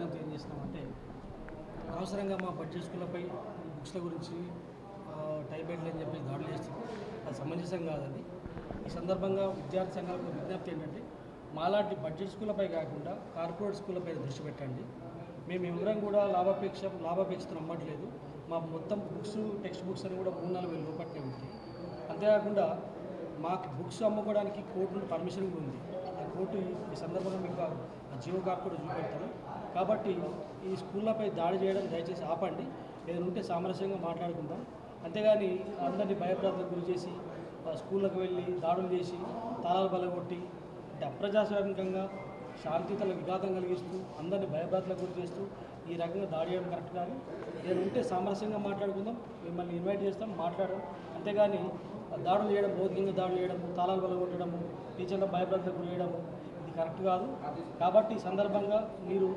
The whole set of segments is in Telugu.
విజ్ఞప్తి ఏం చేస్తున్నామంటే అనవసరంగా మా బడ్జెట్ స్కూళ్ళపై బుక్స్ల గురించి ఆ, అని చెప్పేసి దాడులు చేస్తుంది అది సమంజసం కాదండి. ఈ సందర్భంగా విద్యార్థి సంఘాలకు విజ్ఞప్తి ఏంటంటే మాలాంటి బడ్జెట్ స్కూళ్ళపై కాకుండా కార్పొరేట్ స్కూళ్ళపై దృష్టి పెట్టండి. మేము ఎవరం కూడా లాభాపేక్ష లాభాపేక్షతో నమ్మట్లేదు. మా మొత్తం బుక్స్ టెక్స్ట్ బుక్స్ అని కూడా మూడు నాలుగు వేల రూపాయలే ఉంటాయి. అంతేకాకుండా మాకు బుక్స్ అమ్ముకోవడానికి కోర్టు నుండి పర్మిషన్ కూడా ఉంది. కోర్టు ఈ సందర్భంగా మీకు ఆ- ఆ జియో కార్డు కూడా చూపెడతాను. కాబట్టి ఈ స్కూళ్ళపై దాడి చేయడం దయచేసి ఆపండి. ఏదైనా ఉంటే సామరస్యంగా మాట్లాడుకుందాం. అంతేగాని అందరినీ భయప్రాంతకు గురి చేసి స్కూళ్ళకు వెళ్ళి దాడులు చేసి తాళాలు బలగొట్టి అంటే అప్రజాస్వామికంగా శాంతితల విఘాతం కలిగిస్తూ అందరినీ భయభ్రాంతులకు గురి చేస్తూ ఈ రకంగా దాడి చేయడం కరెక్ట్ కాదు. నేను ఉంటే సామరస్యంగా మాట్లాడుకుందాం. మిమ్మల్ని ఇన్వైట్ చేస్తాం మాట్లాడడం అంతేగాని దాడులు చేయడం భౌతికంగా దాడులు చేయడము తాళాలు బలగొట్టడము టీచర్ల భయభ్రతలకు గురి ఇది కరెక్ట్ కాదు. కాబట్టి ఈ సందర్భంగా మీరు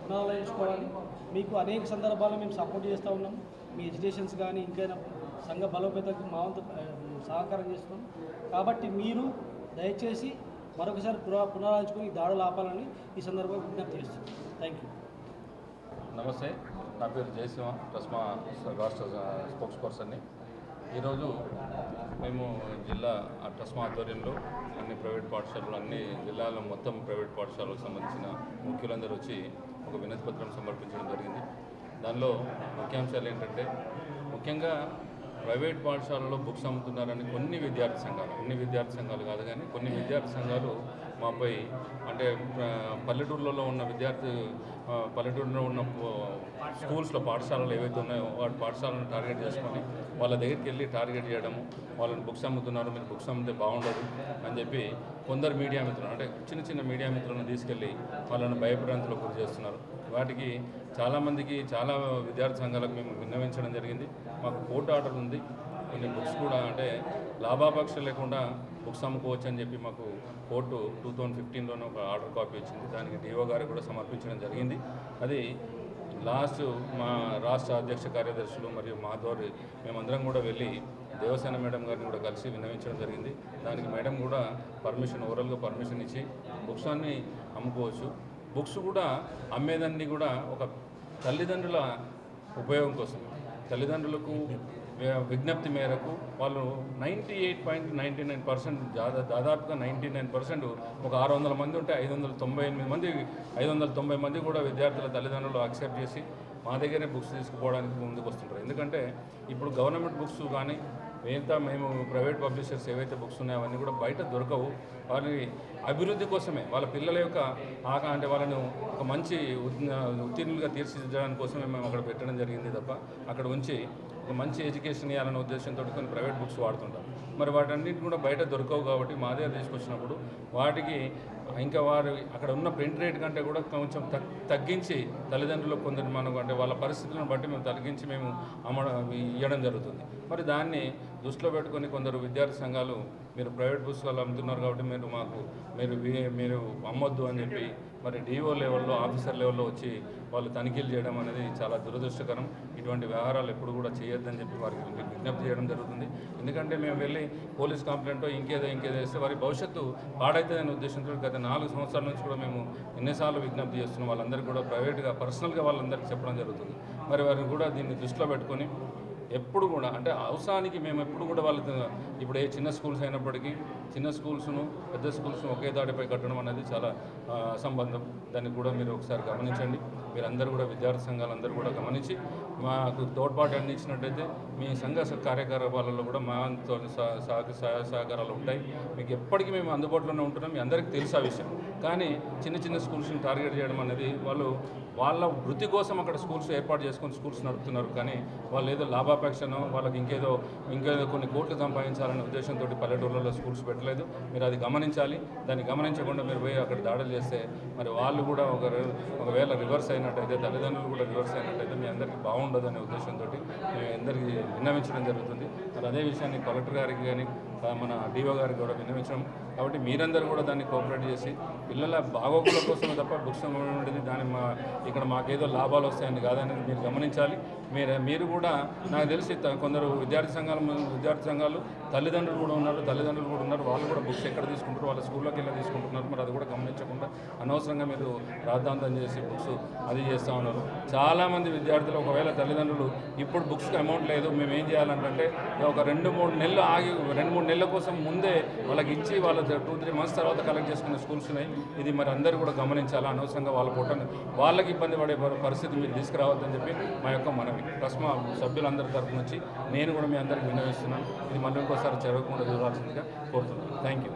పునరాలోచించుకోవాలి. మీకు అనేక సందర్భాల్లో మేము సపోర్ట్ చేస్తూ ఉన్నాం. మీ ఎడ్యుకేషన్స్ కానీ ఇంకైనా సంఘ బలోపేతకు మా వంతు సహకారం చేస్తున్నాం. కాబట్టి మీరు దయచేసి మరొకసారి పునరా పునరాలోచించుకొని ఈ దాడులు ఆపాలని ఈ సందర్భంగా విజ్ఞప్తి చేస్తున్నాం. థ్యాంక్ యూ నమస్తే. నా పేరు జయసింహ రస్మా రాష్ట్ర స్పోక్స్ పర్సన్ని ఈరోజు మేము జిల్లా ఆ ఆధ్వర్యంలో అన్ని ప్రైవేట్ పాఠశాలలు అన్ని జిల్లాలో మొత్తం ప్రైవేట్ పాఠశాలకు సంబంధించిన ముఖ్యులందరూ వచ్చి ఒక వినతి పత్రం సమర్పించడం జరిగింది. దానిలో ముఖ్యాంశాలు ఏంటంటే ముఖ్యంగా ప్రైవేట్ పాఠశాలలో బుక్స్ అమ్ముతున్నారని కొన్ని విద్యార్థి సంఘాలు అన్ని విద్యార్థి సంఘాలు కాదు కానీ కొన్ని విద్యార్థి సంఘాలు మాపై అంటే పల్లెటూళ్ళలో పల్లెటూర్లలో ఉన్న విద్యార్థి పల్లెటూరులో ఉన్న స్కూల్స్లో పాఠశాలలు ఏవైతే ఉన్నాయో వాటి పాఠశాలను టార్గెట్ చేసుకొని వాళ్ళ దగ్గరికి వెళ్ళి టార్గెట్ చేయడము వాళ్ళని బుక్స్ అమ్ముతున్నారు మీరు బుక్స్ అమ్మితే బాగుండదు అని చెప్పి కొందరు మీడియా మిత్రులు అంటే చిన్న చిన్న మీడియా మిత్రులను తీసుకెళ్ళి వాళ్ళని భయభ్రాంతులకు గురి చేస్తున్నారు. వాటికి చాలామందికి చాలా విద్యార్థి సంఘాలకు మేము విన్నవించడం జరిగింది. మాకు కోర్టు ఆర్డర్ ఉంది. కొన్ని బుక్స్ కూడా అంటే లాభాపేక్ష లేకుండా బుక్స్ అమ్ముకోవచ్చు అని చెప్పి మాకు కోర్టు టూ థౌజండ్ ఫిఫ్టీన్లోనే ఒక ఆర్డర్ కాపీ ఇచ్చింది. దానికి డిఓ గారికి కూడా సమర్పించడం జరిగింది. అది లాస్ట్ మా రాష్ట్ర అధ్యక్ష కార్యదర్శులు మరియు మా ద్వారా మేమందరం కూడా వెళ్ళి దేవసేన మేడం గారిని కూడా కలిసి విన్నవించడం జరిగింది. దానికి మేడం కూడా పర్మిషన్ ఓవరాల్గా పర్మిషన్ ఇచ్చి బుక్స్ అన్ని అమ్ముకోవచ్చు. బుక్స్ కూడా అమ్మేదాన్ని కూడా ఒక తల్లిదండ్రుల ఉపయోగం కోసం. తల్లిదండ్రులకు విజ్ఞప్తి మేరకు వాళ్ళు ninety eight point ninety nine percent దాదాపుగా నైంటీ నైన్ పర్సెంట్ ఒక ఆరు వందల మంది ఉంటే ఐదు వందల తొంభై ఎనిమిది మంది ఐదు వందల తొంభై మంది కూడా విద్యార్థుల తల్లిదండ్రులు అక్సెప్ట్ చేసి మా దగ్గరే బుక్స్ తీసుకుపోవడానికి ముందుకు వస్తుంటారు. ఎందుకంటే ఇప్పుడు గవర్నమెంట్ బుక్స్ కానీ మిగతా మేము ప్రైవేట్ పబ్లిషర్స్ ఏవైతే బుక్స్ ఉన్నాయో అవన్నీ కూడా బయట దొరకవు. వారి అభివృద్ధి కోసమే వాళ్ళ పిల్లల యొక్క ఆక అంటే వాళ్ళను ఒక మంచి ఉత్తీర్ణులుగా తీర్చిదిద్దడానికి కోసమే మేము అక్కడ పెట్టడం జరిగింది తప్ప అక్కడ ఉంచి ఒక మంచి ఎడ్యుకేషన్ ఇవ్వాలనే ఉద్దేశంతో కొన్ని ప్రైవేట్ బుక్స్ వాడుతుంటాం. మరి వాటన్నిటి కూడా బయట దొరకవు కాబట్టి మా దగ్గర తీసుకొచ్చినప్పుడు వాటికి ఇంకా వారు అక్కడ ఉన్న ప్రింట్ రేట్ కంటే కూడా కొంచెం తగ్- తగ్గించి తల్లిదండ్రులకు కొందరు మనకు అంటే వాళ్ళ పరిస్థితులను బట్టి మేము తగ్గించి మేము అమ్మడం ఇవ్వడం జరుగుతుంది. మరి దాన్ని దృష్టిలో పెట్టుకొని కొందరు విద్యార్థి సంఘాలు మీరు ప్రైవేట్ పుస్తకాలు అమ్ముతున్నారు కాబట్టి మీరు మాకు మీరు మీరు అమ్మొద్దు అని చెప్పి మరి డిఓ లెవెల్లో ఆఫీసర్ లెవెల్లో వచ్చి వాళ్ళు తనిఖీలు చేయడం అనేది చాలా దురదృష్టకరం. ఇటువంటి వ్యవహారాలు ఎప్పుడు కూడా చేయొద్దని చెప్పి వారికి విజ్ఞప్తి చేయడం జరుగుతుంది. ఎందుకంటే మేము వెళ్ళి పోలీస్ కంప్లైంట్ ఇంకేదో ఇంకేదో చేస్తే వారి భవిష్యత్తు పాడవుతుందనే ఉద్దేశంతో గత నాలుగు సంవత్సరాల నుంచి కూడా మేము ఎన్నిసార్లు విజ్ఞప్తి చేస్తున్నాం. వాళ్ళందరికీ కూడా ప్రైవేట్గా పర్సనల్గా వాళ్ళందరికీ చెప్పడం జరుగుతుంది. మరి వారిని కూడా దీన్ని దృష్టిలో పెట్టుకొని ఎప్పుడు కూడా అంటే అవసరానికి మేము ఎప్పుడు కూడా వాళ్ళ ఇప్పుడు ఏ చిన్న స్కూల్స్ అయినప్పటికీ చిన్న స్కూల్స్ను పెద్ద స్కూల్స్ను ఒకే దాటిపై కట్టడం అనేది చాలా అసంబంధం. దాన్ని కూడా మీరు ఒకసారి గమనించండి. మీరందరూ కూడా విద్యార్థి సంఘాలందరూ కూడా గమనించి మాకు తోడ్పాటు అందించినట్టయితే మీ సంఘ కార్యకలాపాలలో కూడా మా తో- సహ- సహ- సహాయ సహకారాలు ఉంటాయి. మీకు ఎప్పటికీ మేము అందుబాటులోనే ఉంటున్నాం. మీ అందరికీ తెలుసు ఆ విషయం. కానీ చిన్న చిన్న స్కూల్స్ని టార్గెట్ చేయడం అనేది వాళ్ళు వాళ్ళ వృత్తి కోసం అక్కడ స్కూల్స్ ఏర్పాటు చేసుకొని స్కూల్స్ నడుపుతున్నారు. కానీ వాళ్ళు ఏదో లాభాపేక్షనో వాళ్ళకి ఇంకేదో ఇంకేదో కొన్ని కోట్లు సంపాదించాలనే ఉద్దేశంతో పల్లెటూళ్ళలో స్కూల్స్ పెట్టలేదు మీరు అది గమనించాలి. దాన్ని గమనించకుండా మీరు పోయి అక్కడ దాడులు చేస్తే మరి వాళ్ళు కూడా ఒక రి- ఒకవేళ రివర్స్ అయినట్టయితే తల్లిదండ్రులు కూడా రివర్స్ అయినట్టయితే మీ అందరికీ బాగుండదు అనే ఉద్దేశంతో మేము అందరికీ విన్నవించడం జరుగుతుంది. మరి అదే విషయాన్ని కలెక్టర్ గారికి కానీ మన డిఓ గారికి కూడా విన్నవించడం కాబట్టి మీరందరూ కూడా దాన్ని కోఆపరేట్ చేసి పిల్లల బాగోగుల కోసం తప్ప బుక్స్ ఉండేది దాని మా ఇక్కడ మాకేదో లాభాలు వస్తాయని కాదనేది మీరు గమనించాలి. మీరు మీరు కూడా నాకు తెలిసి కొందరు విద్యార్థి సంఘాలు విద్యార్థి సంఘాలు తల్లిదండ్రులు కూడా ఉన్నారు తల్లిదండ్రులు కూడా ఉన్నారు. వాళ్ళు కూడా బుక్స్ ఎక్కడ తీసుకుంటారు వాళ్ళ స్కూల్లోకి వెళ్ళి తీసుకుంటున్నారు మరి అది కూడా గమనించకుండా అనవసరంగా మీరు రాద్ధాంతం చేసి బుక్స్ అది చేస్తూ ఉన్నారు. చాలామంది విద్యార్థులు ఒకవేళ తల్లిదండ్రులు ఇప్పుడు బుక్స్కి అమౌంట్ లేదు మేము ఏం చేయాలంటే ఒక రెండు మూడు నెలలు ఆగి రెండు మూడు నెలల కోసం ముందే వాళ్ళకి ఇచ్చి వాళ్ళ టూ త్రీ మంత్స్ తర్వాత కలెక్ట్ చేసుకునే స్కూల్స్ ఉన్నాయి. ఇది మరి అందరూ కూడా గమనించాలా? అనవసరంగా వాళ్ళ పుట్టని వాళ్ళకి ఇబ్బంది పడే పరిస్థితి మీరు తీసుకురావద్దని చెప్పి మా యొక్క మనవి. ప్రశ్న సభ్యులందరి తరఫు నుంచి నేను కూడా మీ అందరికి విన్నవిస్తున్నాను. ఇది మళ్ళీ ఇంకోసారి జరగకుండా చూడాల్సిందిగా కోరుతున్నాను. Thank you